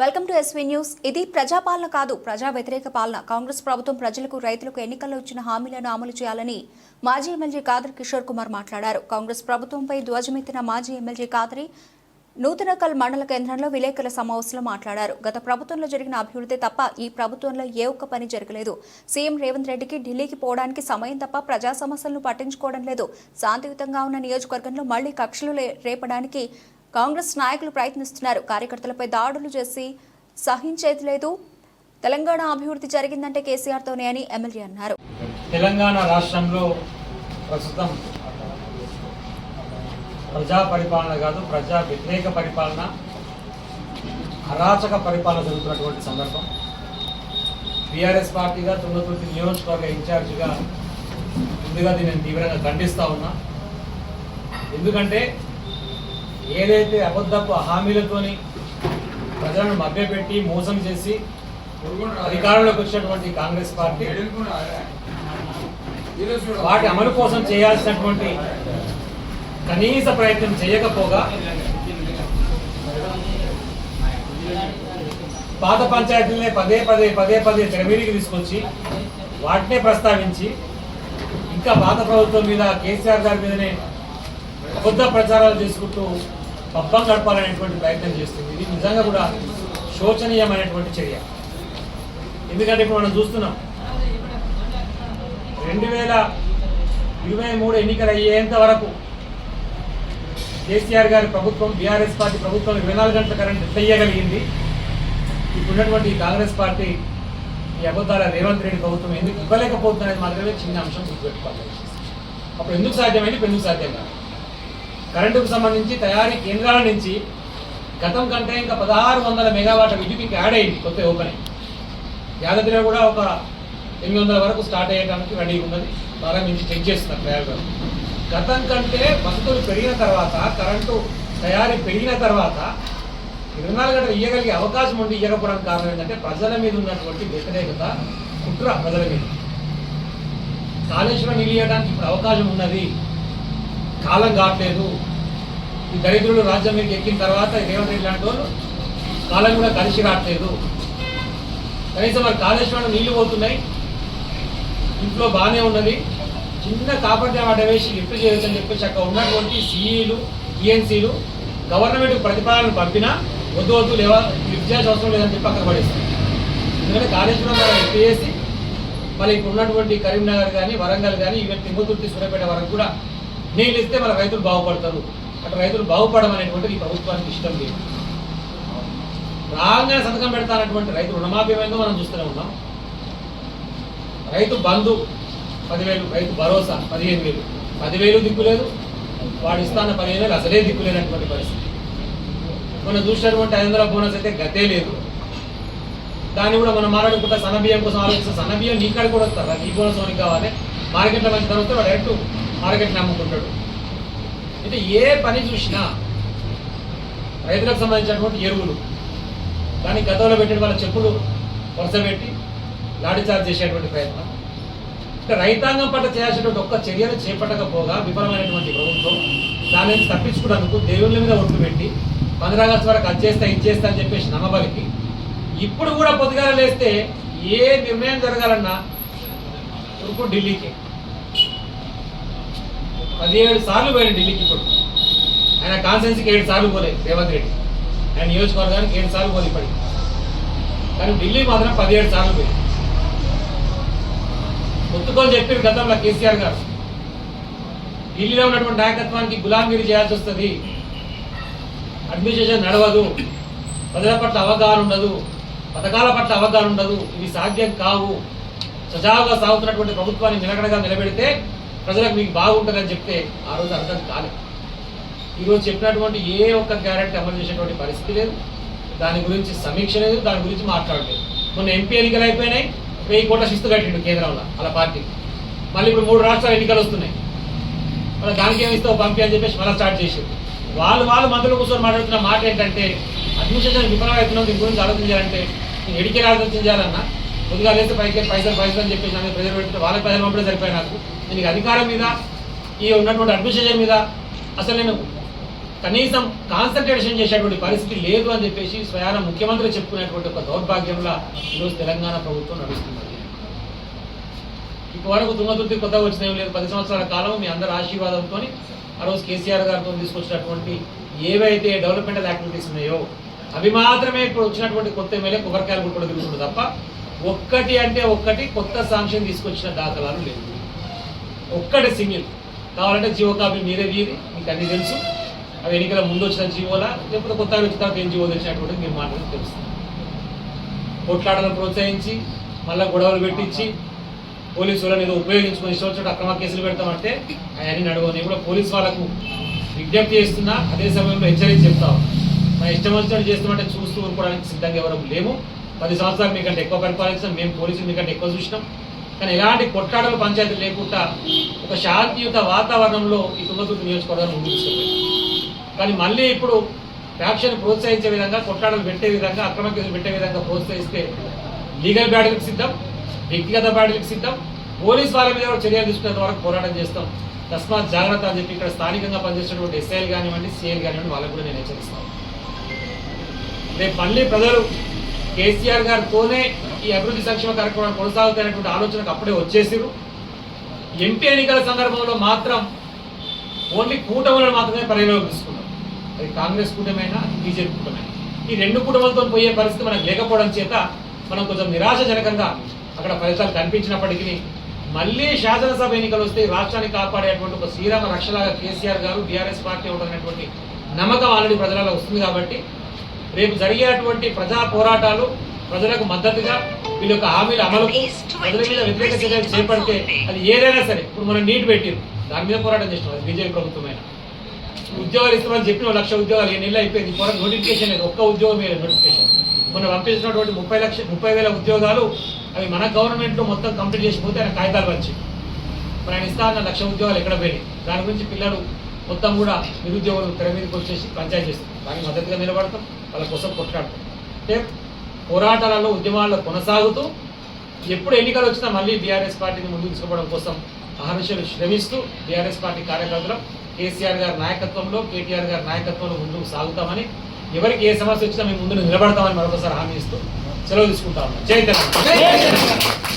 Welcome to SV news. ఇది ప్రజాపాలన కాదు ప్రజా వ్యతిరేక పాలన. కాంగ్రెస్ ప్రభుత్వం ప్రజలకు రైతులకు ఎన్నికల్లో ఇచ్చిన హామీలను అమలు చేయాలని మాజీ ఎమ్మెల్యే కాదర్ కిషోర్ కుమార్ మాట్లాడారు. కాంగ్రెస్ ప్రభుత్వంపై ధ్వజమెత్తిన మాజీ ఎమ్మెల్యే కాదరి నూతనకల్ మండల కేంద్రంలో విలేకరుల సమావేశంలో మాట్లాడారు. గత ప్రభుత్వంలో జరిగిన అభివృద్ధి తప్ప ఈ ప్రభుత్వంలో ఏ ఒక్క పని జరగలేదు. సీఎం రేవంత్ రెడ్డికి ఢిల్లీకి పోవడానికి సమయం తప్ప ప్రజా సమస్యలను పట్టించుకోవడం లేదు. శాంతియుతంగా ఉన్న నియోజకవర్గంలో మళ్ళీ కక్షలు రేపడానికి కాంగ్రెస్ నాయకులు ప్రయత్నిస్తున్నారు. కార్యకర్తలపై దాడులు చేసి సహించేది లేదు తెలంగాణ అభివృద్ధి జరిగిందంటే కేసీఆర్తోనే అని ఎమ్మెల్యే అన్నారు. తెలంగాణ రాష్ట్రంలో ప్రస్తుతం ప్రజా పరిపాలన కాదు ప్రజా వ్యతిరేక పరిపాలన అరాచక పరిపాలన జరుగుతున్నటువంటి సందర్భం. బీఆర్ఎస్ పార్టీగా తుంగతుర్తి నియోజకవర్గ ఇన్ఛార్జిగా ముందుగా దీన్ని తీవ్రంగా ఖండిస్తూ ఉన్నా. ఎందుకంటే ఏదైతే అబద్ధపు హామీలతోని ప్రజలను మభ్యపెట్టి మోసం చేసి అధికారంలోకి వచ్చినటువంటి కాంగ్రెస్ పార్టీ వాటి అమలు కోసం చేయాల్సినటువంటి కనీస ప్రయత్నం చేయకపోగా పాత పంచాయతీలనే పదే పదే పదే పదే తెరమీడికి తీసుకొచ్చి వాటినే ప్రస్తావించి ఇంకా పాత ప్రభుత్వం మీద కేసీఆర్ గారి మీదనే అబద్ధ ప్రచారాలు చేసుకుంటూ పబ్బం గడపాలనేటువంటి ప్రయత్నం చేస్తుంది. ఇది నిజంగా కూడా శోచనీయమైనటువంటి చర్య. ఎందుకంటే ఇప్పుడు మనం చూస్తున్నాం రెండు వేల ఇరవై మూడు ఎన్నికలు అయ్యేంత వరకు కేసీఆర్ గారి ప్రభుత్వం బీఆర్ఎస్ పార్టీ ప్రభుత్వం ఇరవై నాలుగు గంటల కరెంట్ ఎట్లా ఇప్పుడున్నటువంటి కాంగ్రెస్ పార్టీ ఈ అబద్ధాల రేవంత్ రెడ్డి ప్రభుత్వం ఎందుకు ఇవ్వలేకపోతుంది అనేది మాత్రమే చిన్న అంశం గుర్తుపెట్టుకోవాలి. అప్పుడు ఎందుకు సాధ్యమైంది? ఇప్పుడు ఎందుకు సాధ్యం కాదు? కరెంటుకు సంబంధించి తయారీ కేంద్రాల నుంచి గతం కంటే ఇంకా పదహారు వందల మెగావాట్ల విద్యుత్ ఇంకా యాడ్ అయింది కొత్త ఓపెన్. అయింది యాదగిరిలో కూడా ఒక ఎనిమిది వందల వరకు స్టార్ట్ అయ్యడానికి రెడీ ఉన్నది. ప్రారంభించి చెక్ చేస్తున్నారు ప్రయోగాలు గతం కంటే వసతులు పెరిగిన తర్వాత కరెంటు తయారీ పెరిగిన తర్వాత ఇరవై నాలుగు గంటలు ఇవ్వగలిగే అవకాశం ఉండి ఇవ్వకపోవడానికి కారణం ఏంటంటే ప్రజల మీద ఉన్నటువంటి వ్యతిరేకత కుట్ర ప్రజల మీద. కాళేశ్వరం నిలియడానికి ఇప్పుడు అవకాశం ఉన్నది. కాలం కావట్లేదు. ఈ దరిద్రులు రాజ్యం మీద ఎక్కిన తర్వాత రేవంత్ రెడ్డి లాంటి వాళ్ళు కాలం కూడా కలిసి రావట్లేదు. కనీసం మరి కాళేశ్వరం నీళ్ళు పోతున్నాయి. ఇంట్లో బాగానే ఉన్నది. చిన్న కాపర్ డ్యామ్ అడ్డ వేసి లిఫ్ట్ చేయొచ్చు అని చెప్పేసి అక్కడ ఉన్నటువంటి సిఈలు ఈఎన్సీలు గవర్నమెంట్ ప్రతిపాదనలు పంపినా వద్దు వద్దు లేవా లిఫ్ట్ చేయాల్సిన అవసరం లేదని చెప్పి అక్కడ పడేస్తారు ఎందుకంటే కాళేశ్వరం మనం లిఫ్ట్ చేసి మళ్ళీ ఇప్పుడు ఉన్నటువంటి కరీంనగర్ కానీ వరంగల్ కానీ ఈవెన్ తిమ్మతుర్తి సూర్యాపేట వరకు కూడా నీళ్ళు ఇస్తే మన రైతులు బాగుపడతారు. అటు రైతులు బాగుపడడం అనేటువంటిది ఈ ప్రభుత్వానికి ఇష్టం లేదు. రాగానే సంతకం పెడతానటువంటి రైతు రుణమాఫీ ఏమైందో మనం చూస్తూనే ఉన్నాం. రైతు బంధు పదివేలు రైతు భరోసా పదిహేను వేలు. పదివేలు దిక్కు లేదు వాడు ఇస్తాన్న పదిహేను వేలు అసలే దిక్కు లేనటువంటి పరిస్థితి. మనం చూసినటువంటి ఐదు వందల బోనస్ అయితే గతే లేదు. దాన్ని కూడా మనం మాట్లాడుకుంటా సన్నబియ్యం కోసం ఆలోచిస్తే సన్న బియ్యం నీ కాడ కూడా వస్తారు? నీ బోనస్ మనకి కావాలి. మార్కెట్లో మంచి ధర వస్తే వాడు డైరెక్ట్ మార్కెట్ని అమ్ముకుంటాడు. అయితే ఏ పని చూసినా రైతులకు సంబంధించినటువంటి ఎరువులు దాన్ని గతంలో పెట్టిన వాళ్ళ చెప్పులు వరుస పెట్టి లాఠీ చార్జ్ చేసేటువంటి ప్రయత్నం. అంటే రైతాంగం పట్ల చేయాల్సినటువంటి ఒక్క చర్యలు చేపట్టకపోగా విఫలమైనటువంటి ప్రభుత్వం దాని నుంచి తప్పించుకున్నందుకు దేవుళ్ళ మీద ఒట్టు పెట్టి పంద్రా ఆగస్టు వరకు అది చేస్తా ఇది చేస్తా అని చెప్పేసి నమ్మబలికి. ఇప్పుడు కూడా పొద్దుగాల లేస్తే ఏ నిర్ణయం జరగాలన్నా ఇప్పుడు ఢిల్లీకి. పదిహేడు సార్లు పోయాడు ఢిల్లీకి ఇప్పుడు. ఆయన కాన్స్టెన్సీకి ఏడు సార్లు పోలేదు రేవంత్ రెడ్డి. ఆయన నియోజకవర్గానికి ఏడు సార్లు పోదు ఇప్పటికి. కానీ ఢిల్లీ మాత్రం పదిహేడు సార్లు పోయింది. ఒత్తుకొని చెప్పారు గతంలో కేసీఆర్ గారు. ఢిల్లీలో ఉన్నటువంటి నాయకత్వానికి గులాంగిరి చేయాల్సి వస్తుంది. అడ్మినిస్ట్రేషన్ నడవదు. ప్రజల పట్ల అవగాహన ఉండదు. పథకాల పట్ల అవగాహన ఉండదు. ఇవి సాధ్యం కావు. సజావుగా సాగుతున్నటువంటి ప్రభుత్వాన్ని నిలకడగా నిలబెడితే ప్రజలకు మీకు బాగుంటుందని చెప్తే ఆ రోజు అర్థం కాలేదు ఈరోజు చెప్పినటువంటి ఏ ఒక్క గ్యారెంటీ అమలు చేసేటువంటి పరిస్థితి లేదు. దాని గురించి సమీక్ష లేదు దాని గురించి మాట్లాడలేదు. మొన్న ఎంపీ ఎన్నికలు అయిపోయినాయి వెయ్యి కోట్ల శిస్తు కట్టిండు కేంద్రంలో అలా పార్టీ. మళ్ళీ ఇప్పుడు మూడు రాష్ట్రాల ఎన్నికలు వస్తున్నాయి. మళ్ళీ దానికి ఏమి ఇస్తావు పంపి అని చెప్పేసి మళ్ళీ స్టార్ట్ చేసారు వాళ్ళు వాళ్ళు మంత్రులు కూర్చొని మాట్లాడుతున్న మాట ఏంటంటే అడ్మినిస్ట్రేషన్ విఫలమవుతున్నాం దీని గురించి ఆలోచన చేయాలంటే నేను ఎడికి ఆలోచన చేయాలన్నా కొద్దిగా లేస్తే పైకి పైసలు పైసలు అని చెప్పేసి నాకు ప్రజలు పెడితే వాళ్ళకి పైసలు పంపడం సరిపోయి నాకు. దీనికి అధికారం మీద ఈ ఉన్నటువంటి అడ్మినిస్ట్రేషన్ మీద అసలు నేను కనీసం కాన్సన్ట్రేషన్ చేసేటువంటి పరిస్థితి లేదు అని చెప్పేసి స్వయాన ముఖ్యమంత్రి చెప్పుకునేటువంటి ఒక దౌర్భాగ్యంలో ఈరోజు తెలంగాణ ప్రభుత్వం నడుస్తుంది. ఇప్పటివరకు తుంగతుర్తి కొత్తగా వచ్చిన లేదు. పది సంవత్సరాల కాలం మీ అందరి ఆశీర్వాదంతో ఆ రోజు కేసీఆర్ గారితో తీసుకొచ్చినటువంటి ఏవైతే డెవలప్మెంటల్ యాక్టివిటీస్ ఉన్నాయో అవి మాత్రమే ఇప్పుడు వచ్చినటువంటి కొత్త ఎమ్మెల్యే కొబ్బరికాయలు కూడా తిరుగుతుంది తప్ప ఒక్కటి అంటే ఒక్కటి కొత్త సాంక్షన్ తీసుకొచ్చిన దాఖలాలు లేవు. ఒక్కటి సింగిల్. కావాలంటే జీవో కాపీ మీరే వీరి మీకు అన్ని తెలుసు. అవి ఎన్నికల ముందు వచ్చిన జీవోలా లేకపోతే కొత్త వచ్చిన తర్వాత ఏం జీవో తెచ్చినటువంటి మీరు మాటలు తెలుస్తుంది. కొట్లాటలను ప్రోత్సహించి మళ్ళీ గొడవలు పెట్టించి పోలీసు వాళ్ళని ఏదో ఉపయోగించుకొని ఇష్టం వచ్చినట్టు అక్రమ కేసులు పెడతామంటే అవన్నీ నడవని నేను కూడా పోలీసు వాళ్ళకు విజ్ఞప్తి చేస్తున్నా అదే సమయంలో హెచ్చరించి చెప్తాం మన ఇష్టం వచ్చినట్టు చేస్తామంటే చూస్తూ ఊరుకోవడానికి సిద్ధంగా ఎవరు లేము. పది సంవత్సరాలు మీకంటే ఎక్కువ పరిపాలించాం మేము పోలీసులు మీకంటే ఎక్కువ చూసినాం. కానీ ఎలాంటి కొట్లాటలు పంచాయతీ లేకుండా ఒక శాంతియుత వాతావరణంలో ఈ తుంగతుర్తి నియోజకవర్గాన్ని ముందుకు కానీ మళ్ళీ ఇప్పుడు ఫ్యాక్షన్ ప్రోత్సహించే విధంగా కొట్లాడలు పెట్టే విధంగా అక్రమ కేసులు పెట్టే విధంగా ప్రోత్సహిస్తే లీగల్ బ్యాటిల్కి సిద్ధం వ్యక్తిగత బ్యాటిల్కి సిద్ధం పోలీస్ వాళ్ళ మీద కూడా చర్యలు తీసుకునేంత వరకు పోరాటం చేస్తాం. తస్మాత్ జాగ్రత్త అని చెప్పి ఇక్కడ స్థానికంగా పనిచేస్తున్నటువంటి ఎస్ఐలు కానివ్వండి సిఎల్ కానివ్వండి వాళ్ళకు కూడా నేను హెచ్చరిస్తాను. రేపు మళ్ళీ ప్రజలు కేసీఆర్ గారితోనే ఈ అభివృద్ధి సంక్షేమ కార్యక్రమాలు కొనసాగుతాయనేటువంటి ఆలోచనకు అప్పుడే వచ్చేసారు ఎంపీ ఎన్నికల సందర్భంలో మాత్రం ఓన్లీ కూటములను మాత్రమే పరిలోకిస్తున్నాం అది కాంగ్రెస్ కూటమైనా బీజేపీ కూటమైనా. ఈ రెండు కూటములతో పోయే పరిస్థితి మనకు లేకపోవడం చేత మనం కొంచెం నిరాశజనకంగా అక్కడ ఫలితాలు కనిపించినప్పటికీ మళ్ళీ శాసనసభ ఎన్నికలు వస్తే రాష్ట్రాన్ని కాపాడేటువంటి ఒక శ్రీరామ రక్షలాగా కేసీఆర్ గారు బీఆర్ఎస్ పార్టీ ఉండనటువంటి నమ్మకం ఆల్రెడీ ప్రజలలో వస్తుంది కాబట్టి రేపు జరిగేటువంటి ప్రజా పోరాటాలు ప్రజలకు మద్దతుగా వీళ్ళ యొక్క హామీల అమలు ప్రజల మీద వ్యతిరేక చర్యలు చేపడితే అది ఏదైనా సరే. ఇప్పుడు మనం నీట్ పెట్టిరు. దాని మీద పోరాటం చేసినాం. అది బీజేపీ ప్రభుత్వమైన. ఉద్యోగాలు ఇస్తామని చెప్పిన లక్ష ఉద్యోగాలు ఏ నెలలు అయిపోయింది. పోరాటం నోటిఫికేషన్ లేదు. ఒక్క ఉద్యోగం మీద నోటిఫికేషన్ మొన్న పంపించినటువంటి ముప్పై లక్ష ముప్పై వేల ఉద్యోగాలు అవి మన గవర్నమెంట్లో మొత్తం కంప్లీట్ చేసిపోతే ఆయన కాగితాలు వచ్చి మరి ఆయన ఇస్తా అన్న లక్ష ఉద్యోగాలు ఎక్కడ పోయినాయి? దాని గురించి పిల్లలు మొత్తం కూడా నిరుద్యోగులు తెర మీదకి వచ్చేసి పంచాయతీ చేస్తారు. దానికి మద్దతుగా నిలబడతాం. వాళ్ళ కోసం కొట్లాడతాం. అంటే పోరాటాలలో ఉద్యమాల్లో కొనసాగుతూ ఎప్పుడు ఎన్నికలు వచ్చినా మళ్ళీ బీఆర్ఎస్ పార్టీని ముందుకు తీసుకోవడం కోసం అహర్నిశలు శ్రమిస్తూ బీఆర్ఎస్ పార్టీ కార్యకర్తలు కేసీఆర్ గారి నాయకత్వంలో కేటీఆర్ గారి నాయకత్వంలో ముందుకు సాగుతామని ఎవరికి ఏ సమస్య వచ్చినా మేము ముందు నిలబడతామని మరొకసారి హామీ ఇస్తూ సెలవు తీసుకుంటా ఉన్నాం. జై తెలంగాణ.